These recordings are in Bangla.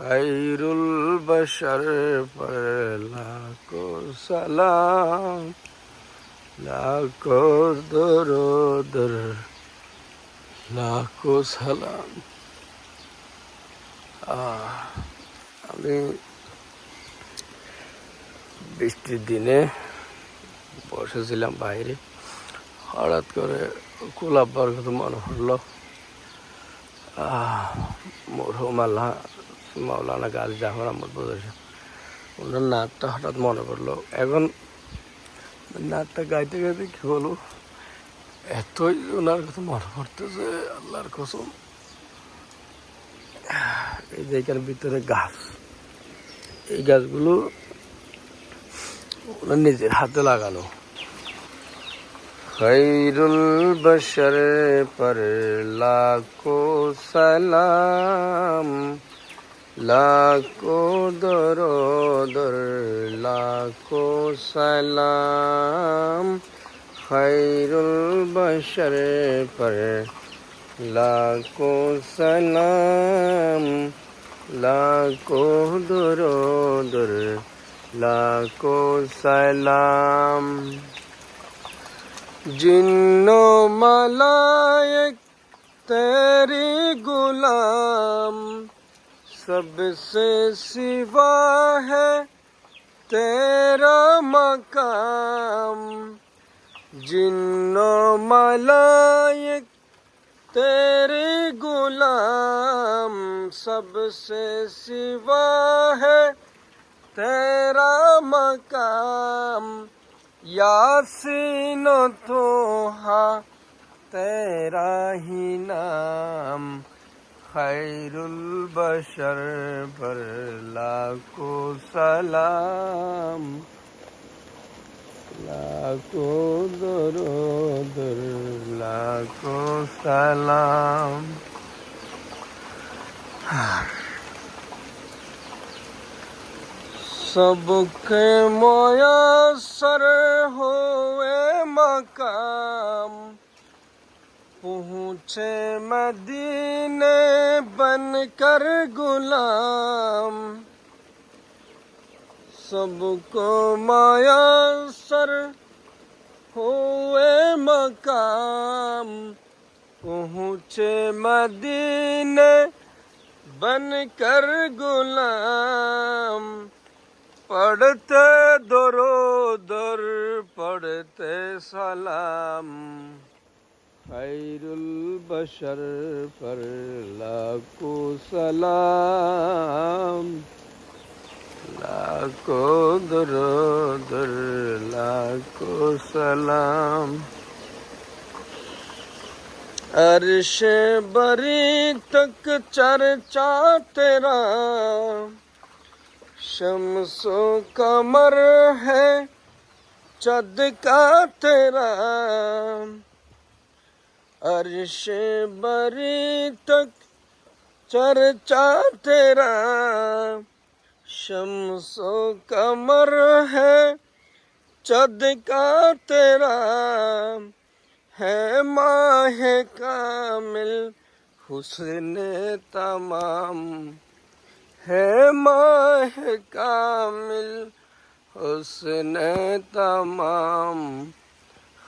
খৈরুল বশর পর লাখো সালাম, লাখো দরুদর, লাখো সালাম। আমি বৃষ্টির দিনে বসেছিলাম বাইরে। হঠাৎ করে গোলাপবার কথা মনে হলো মরহুম আল্লাহ মাওলানা গাজী জাফর আহমদ বলেছে। ওনার নাচটা হঠাৎ মনে পড়ল, এখন নাচটা গাইতে গাইতে কি বলব এতই ওনার কথা মনে পড়তেছে, আল্লাহর কসম। এই যে এখানে ভিতরে গাছ, এই গাছগুলো ওনার নিজের হাতে লাগানো। খৈরুল বশর পর লাখো সালাম লাখো দরদর লাখো সালাম খৈরুল বশর পর লাখো সালাম লাখো দরদর লাখো সালাম سب سے سوا ہے تیرا مقام؟ جن و ملائک تیرے غلام، سب سے سوا ہے تیرا مقام۔ یاسین تو ہاں تیرا ہی نام۔ खैरुल बशर पर लाखो सलाम लाखो दरोदर लाखो सलाम सबके मयसर हुए मकाम پہنچے مدینے بن کر غلام سب کو مایا سر ہوئے مقام پہنچے مدینے بن کر غلام پڑھتے درو در پڑھتے سلام خیر البشر پر لاکو سلام لاکو درود لاکو سلام۔ عرش بری تک چرچا تیرا شمس و کمر ہے چد کا تیرا۔ عرش بری تک چرچا تیرا، شمس و کمر ہے چد کا تیرا، ہے ماہ کامل حسن تمام، ہے ماہ کامل حسن تمام۔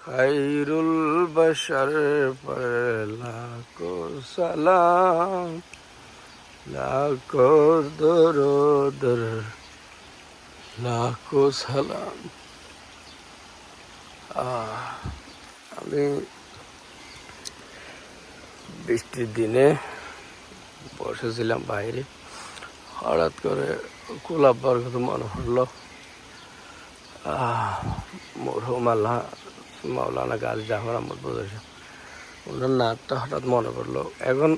खैरुल बशर पर लाखो सलाम लाखो दरोदर লাখো সালাম আহ, আমি বৃষ্টির দিনে বসেছিলাম বাইরে হঠাৎ করে গোলাপবার কথা মনে হলো আহ, মরহুম আল্লাহ মাওলানা গাজী জাফর আহমদ বলেছে। ওনার নাচটা হঠাৎ মনে পড়ল, এখন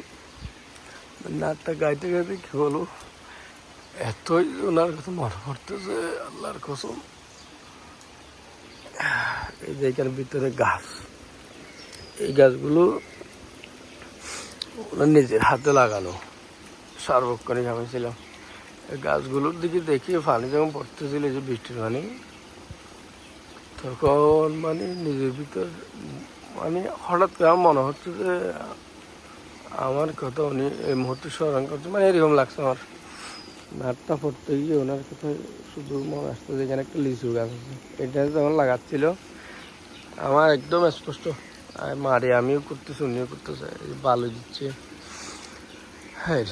নাচটা গাইতে গাইতে কি বলব এতই ওনার কথা মনে পড়তেছে, আল্লাহর কসম। এই যে এখানে ভিতরে গাছ, এই গাছগুলো ওনার নিজের হাতে লাগানো সার্বক্ষণিক আমি ছিলাম। গাছগুলোর দিকে দেখি পানি যখন পড়তেছিল যে বৃষ্টির পানি তখন মানে নিজের ভিতর মানে হঠাৎ করে মনে হচ্ছে যে আমার কথা উনি এই মুহূর্তে স্মরণ করছে। মানে এরকম লাগছে আমার। নাটটা পড়তে গিয়ে ওনার কথা শুধু মনে আসতো যে এখানে একটা লিচু গাছ আছে। এটা যখন লাগাচ্ছিল, আমার একদম স্পষ্ট। মারে আমিও করতেছি, উনিও করতেছে বালু দিচ্ছে। হ্যাঁ।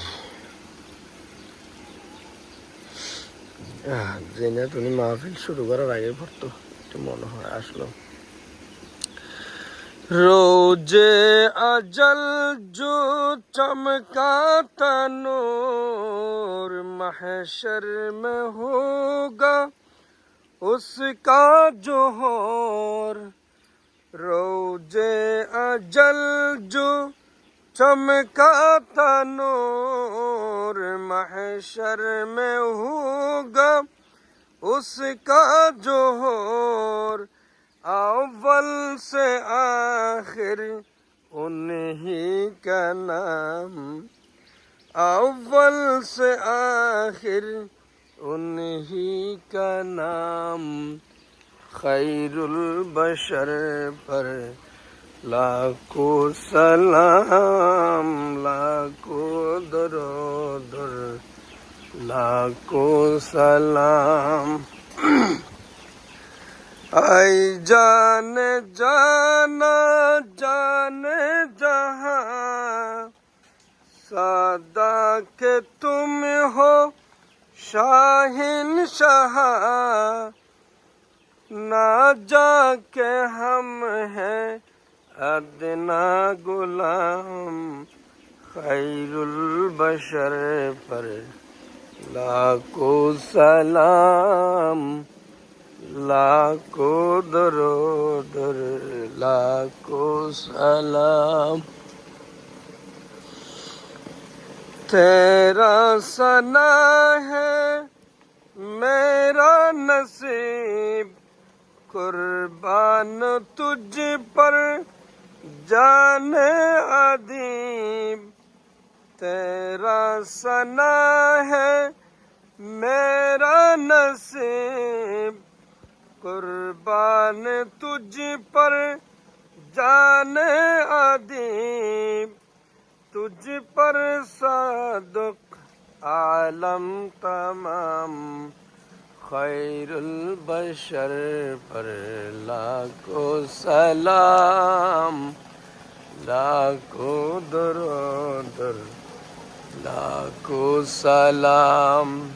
জেনে তুমি মাহফিল শুরু করার আগে পড়তো। একটু মনে হয়، আসলো। روجے اجل جو چمکاتا نور محشر میں ہوگا اس کا جوہر روجے اجل جو چمکاتا نور محشر میں ہوگا उसका जोहर अव्वल से आखिर उन्हीं का नाम अव्वल से आखिर उन्हीं का नाम खैरुल बशर पर लाखों सलाम लाखों لاکھوں سلام۔ آئی جان جانا جان جہاں سادہ کہ تم ہو شاہن شاہ۔ نہ جا کے ہم ہیں ادنا غلام خیر البشر پر۔ لاکو سلام لاکو درو در لاکو سلام۔ تیرا سنا ہے میرا نصیب، قربان تجھ پر جان عدیب تیرا سنا ہے، میرا نصیب۔ قربان تجھ پر جان عدیب تجھ پر صادق عالم تمام۔ خیر البشر پر لاکھو سلام۔ لاکھو درو درو لاکھو سلام۔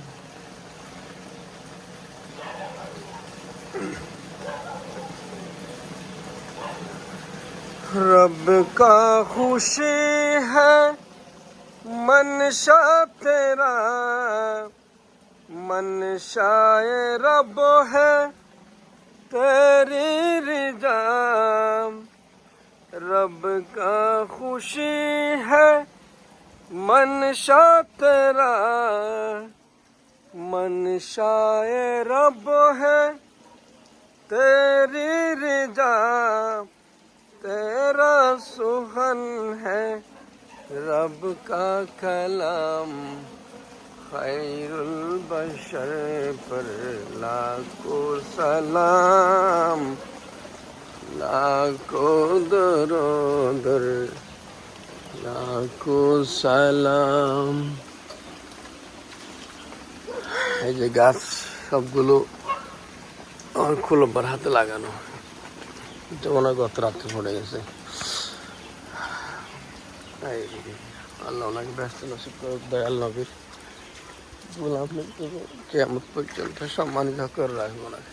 رب کا خوشی ہے، منشا تیرا۔ منشا رب ہے، تیری رضا۔ رب کا خوشی ہے منشا تیرا منشا رب ہے، تیری رجا تیرا سہن ہے، رب کا کلام خیر البشر پر لاکھو سلام لاکھو درو در লাখো সালাম এই যে গাছ সবগুলো আমার খুলব্বার হাতে লাগানো। এটা মনে হয় গত রাত্রে পড়ে গেছে। আল্লাহ ওনাকে ব্যস্ত নসিব করুক, দয়াল নবীর গোলাম কেমন পর্যন্ত সম্মানিত করে রাখব ওনাকে।